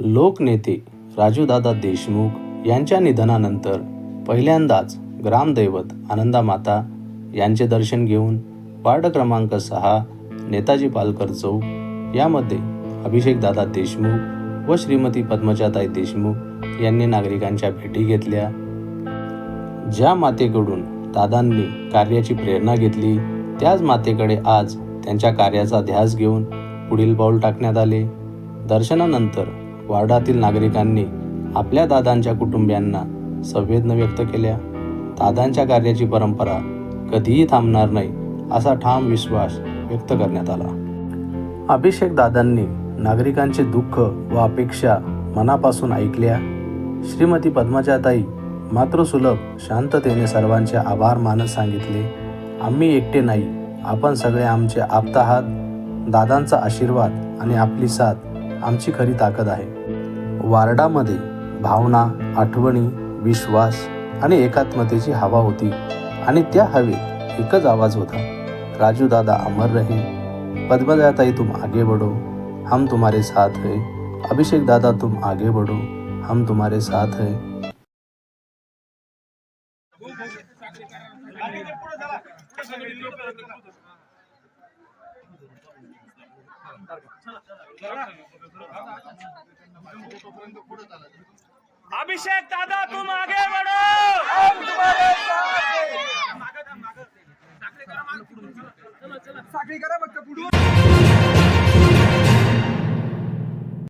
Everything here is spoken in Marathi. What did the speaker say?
लोकनेते राजूदादा देशमुख यांच्या निधनानंतर पहिल्यांदाच ग्रामदैवत आनंदामाता यांचे दर्शन घेऊन वार्ड क्रमांक सहा नेताजी पालकर चौक यामध्ये अभिषेकदादा देशमुख व श्रीमती पद्मजाताई देशमुख यांनी नागरिकांच्या भेटी घेतल्या. ज्या मातेकडून दादांनी कार्याची प्रेरणा घेतली त्याच मातेकडे आज त्यांच्या कार्याचा ध्यास घेऊन पुढील पाऊल टाकण्यात आले. दर्शनानंतर वार्डातील नागरिकांनी आपल्या दादांच्या कुटुंबियांना संवेदना व्यक्त केल्या. दादांच्या कार्याची परंपरा कधीही थांबणार नाही असा ठाम विश्वास व्यक्त करण्यात आला. अभिषेक दादांनी नागरिकांचे दुःख व अपेक्षा मनापासून ऐकल्या. श्रीमती पद्मजाताई मातृसुलभ शांततेने सर्वांचे आभार मानत सांगितले. आम्ही एकटे नाही आपण सगळे आमचे आप्त आहात. दादांचा आशीर्वाद आणि आपली साथ आमची खरी ताकद आहे. वार्डामध्ये भावना आठवणी विश्वास आणि एकात्मतेची हवा होती आणि त्या हवेत एकच आवाज होता. राजू दादा अमर रहे. पद्मजाताई तुम आगे बढ़ो. हम तुम्हारे साथ है. अभिषेक दादा तुम आगे बढ़ो. हम तुम्हारे साथ हैं. अभिषेक दादा तू मागे बढ़ो। साखळी करा फक्त पुढून.